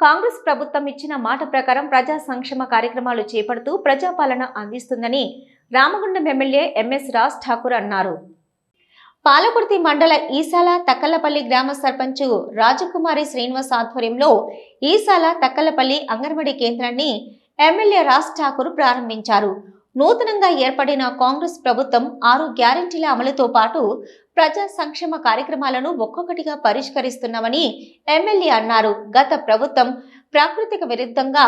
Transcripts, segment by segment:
కాంగ్రెస్ ప్రభుత్వం ఇచ్చిన మాట ప్రకారం ప్రజా సంక్షేమ కార్యక్రమాలు చేపడుతూ ప్రజాపాలన అందిస్తుందని రామగుండం ఎమ్మెల్యే ఎంఎస్ రాజ్ ఠాకూర్ అన్నారు. పాలకుర్తి మండల ఈసాల తక్కలపల్లి గ్రామ సర్పంచ్ రాజకుమారి శ్రీనివాస్ ఆధ్వర్యంలో ఈసాల తక్కలపల్లి అంగన్వాడీ కేంద్రాన్ని ఎమ్మెల్యే రాజ్ ఠాకూర్ ప్రారంభించారు. నూతనంగా ఏర్పడిన కాంగ్రెస్ ప్రభుత్వం ఆరు గ్యారంటీల అమలుతో పాటు ప్రజా సంక్షేమ కార్యక్రమాలను ఒక్కొక్కటిగా పరిష్కరిస్తున్నామని ఎమ్మెల్యే అన్నారు. గత ప్రభుత్వం ప్రాకృతిక విరుద్ధంగా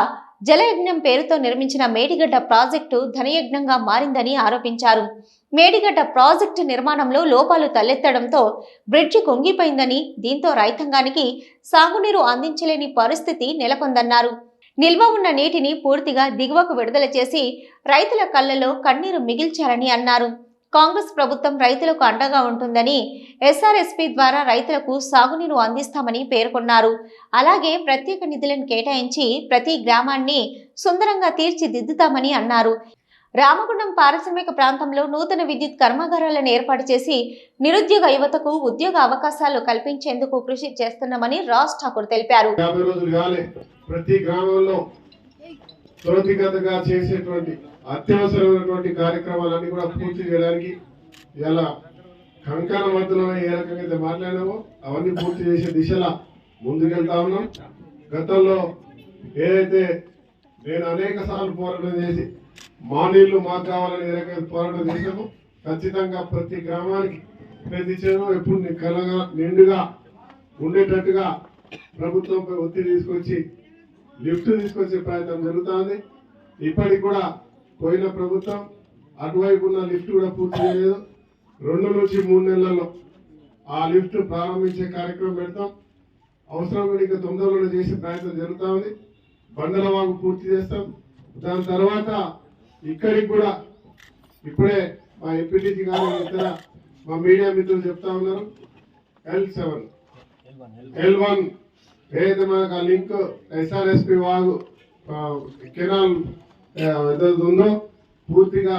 జలయజ్ఞం పేరుతో నిర్మించిన మేడిగడ్డ ప్రాజెక్టు ధనయజ్ఞంగా మారిందని ఆరోపించారు. మేడిగడ్డ ప్రాజెక్టు నిర్మాణంలో లోపాలు తలెత్తడంతో బ్రిడ్జి కుంగిపోయిందని దీంతో రైతాంగానికి సాగునీరు అందించలేని పరిస్థితి నెలకొందన్నారు. నిల్వ ఉన్న నీటిని పూర్తిగా దిగువకు విడుదల చేసి రైతుల కళ్ళలో కన్నీరు మిగిల్చారని అన్నారు. కాంగ్రెస్ ప్రభుత్వం రైతులకు అండగా ఉంటుందని ఎస్ఆర్ఎస్పీ ద్వారా రైతులకు సాగునీరు అందిస్తామని పేర్కొన్నారు. అలాగే ప్రత్యేక నిధులను కేటాయించి ప్రతి గ్రామాన్ని సుందరంగా తీర్చిదిద్దుతామని అన్నారు. రామగుండం పారిశ్రామిక ప్రాంతంలో నూతన విద్యుత్ కర్మాగారాలను ఏర్పాటు చేసి నిరుద్యోగ యువతకు ఉద్యోగ అవకాశాలు కల్పించేందుకు కృషి చేస్తున్నామని రాజ్ ఠాకూర్ తెలిపారు. ప్రతి గ్రామంలో చేసేటువంటి అత్యవసరమైనటువంటి కార్యక్రమాలన్నీ కూడా పూర్తి చేయడానికి ఇలా కంకణ మధ్యలో ఏ రకంగా అయితే మాట్లాడామో అవన్నీ పూర్తి చేసే దిశలా ముందుకెళ్తా ఉన్నాం. గతంలో ఏదైతే నేను అనేక సార్లు పోరాటం చేసి మా నీళ్ళు మాకు కావాలని ఏ పోరాటం చేసామో ఖచ్చితంగా ప్రతి గ్రామానికి ప్రతి చెరువు ఎప్పుడు కలగా నిండుగా ఉండేటట్టుగా ప్రభుత్వంపై ఒత్తిడి తీసుకొచ్చి లిఫ్ట్ తీసుకొచ్చే ప్రయత్నం జరుగుతుంది. ఇప్పటికి కూడా పోయిన ప్రభుత్వం అటువైపు ఉన్న లిఫ్ట్ కూడా పూర్తి చేయలేదు. రెండు నుంచి మూడు నెలల్లో ఆ లిఫ్ట్ ప్రారంభించే కార్యక్రమం పెడతాం. అవసరం ఇంకా తొందరలో చేసే ప్రయత్నం జరుగుతూ ఉంది బండల వాగు పూర్తి చేస్తాం. దాని తర్వాత ఇక్కడికి కూడా ఇప్పుడే మా ఎంపీటీసీ గారు ఇతర మా మీడియా మిత్రులు చెప్తా ఉన్నారు. ఎల్ సెవెన్ ఎల్ వన్ ఏదైతే మనకు ఆ లింక్ ఎస్ఆర్ఎస్పి వాగు కెనాల్ ఏదైతే ఉందో పూర్తిగా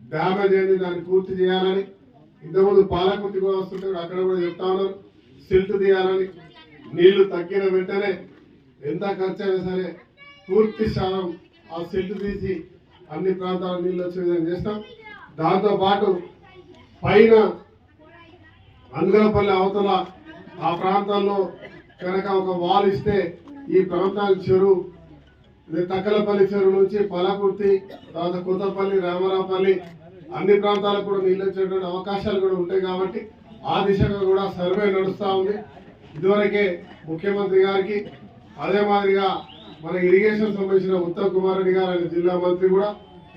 డ్యామేజ్ అయింది. దాన్ని పూర్తి చేయాలని ఇంతకుముందు పాలకుర్తి కూడా వస్తుంటే అక్కడ కూడా చెప్తా ఉన్నారు. సిల్ట్ తీయాలని నీళ్ళు తగ్గిన వెంటనే ఎంత ఖర్చు అయినా సరే పూర్తి శాతం ఆ సిల్ట్ తీసి అన్ని ప్రాంతాల నీళ్ళు వచ్చే విధంగా చేస్తాం. దాంతో పాటు పైన అంగలపల్లి అవతల ఆ ప్రాంతాల్లో కనుక ఒక వాల్ ఇస్తే ఈ ప్రాంతానికి చెరువు ఇది తక్కలపల్లి చెరువు నుంచి పలకుర్తి తర్వాత కొత్తపల్లి రామరాపల్లి అన్ని ప్రాంతాలకు కూడా నీళ్ళు వచ్చేటువంటి అవకాశాలు కూడా ఉంటాయి కాబట్టి ఆ దిశగా కూడా సర్వే నడుస్తూ ఉంది. ఇదివరకే ముఖ్యమంత్రి గారికి అదే మాదిరిగా మన ఇరిగేషన్ సంబంధించిన ఉత్తమ్ కుమార్ రెడ్డి గారు ఆయన జిల్లా మంత్రి కూడా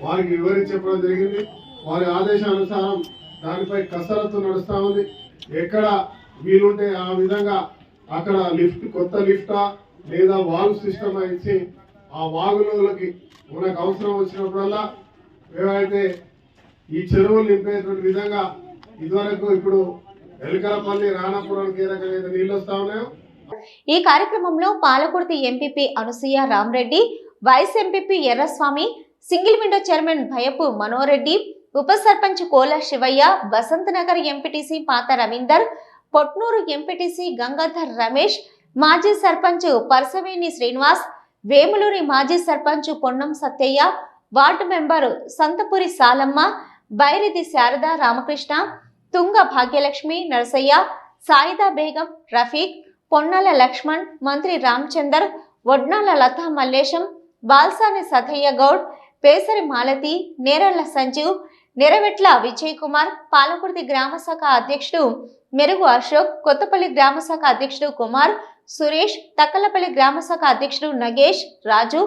వారికి వివరించి చెప్పడం జరిగింది. వారి ఆదేశానుసారం దానిపై కసరత్తు నడుస్తూ ఉంది. ఎక్కడ వీలుంటే ఆ విధంగా అక్కడ లిఫ్ట్ కొత్త లిఫ్టా లేదా వాల్వ్ సిస్టమ్ ఇచ్చి ఆ వాగులకి మనకు అవసరం వచ్చినప్పుడల్లా ఏవైతే ఈ చెరువులు నింపేటువంటి విధంగా ఇదివరకు ఇప్పుడు ఎలకలపల్లి రాణాపురానికి ఏ రకమైన నీళ్ళు వస్తా ఉన్నాయో ఈ కార్యక్రమంలో Palakurthi MPP Anasuya Ramareddy vice MPP Yerraswamy single window chairman Bhayapu Manoreddy ఉప సర్పంచ్ కోల శివయ్య వసంతనగర్ ఎంపీటీసీ పాత రవీందర్ పొట్నూరు ఎంపీటీసీ గంగాధర్ రమేష్ మాజీ సర్పంచ్ పరసవేణి శ్రీనివాస్ వేములూరి మాజీ సర్పంచ్ పొన్నం సత్యయ్య వార్డు మెంబర్ సంతపురి సాలమ్మ బైరిది శారద రామకృష్ణ తుంగ భాగ్యలక్ష్మి నరసయ్య సాయిదా బేగం రఫీక్ పొన్నాల లక్ష్మణ్ మంత్రి రామచందర్ వడ్నాల లతా మల్లేశం బాల్సాని సతయ్య గౌడ్ పేసరి మాలతి నేరళ్ళ సంజీవ్ నెరవెట్ల విజయ్ కుమార్ పాలకుర్తి గ్రామ శాఖ అధ్యక్షుడు మెరుగు అశోక్ కొత్తపల్లి గ్రామ శాఖ అధ్యక్షుడు కుమార్ సురేష్ తక్కలపల్లి గ్రామ శాఖ అధ్యక్షుడు నగేష్ రాజు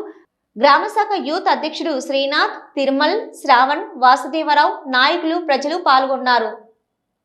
గ్రామ శాఖ యూత్ అధ్యక్షుడు శ్రీనాథ్ తిరుమల్ శ్రావణ్ వాసుదేవరావు నాయకులు ప్రజలు పాల్గొన్నారు.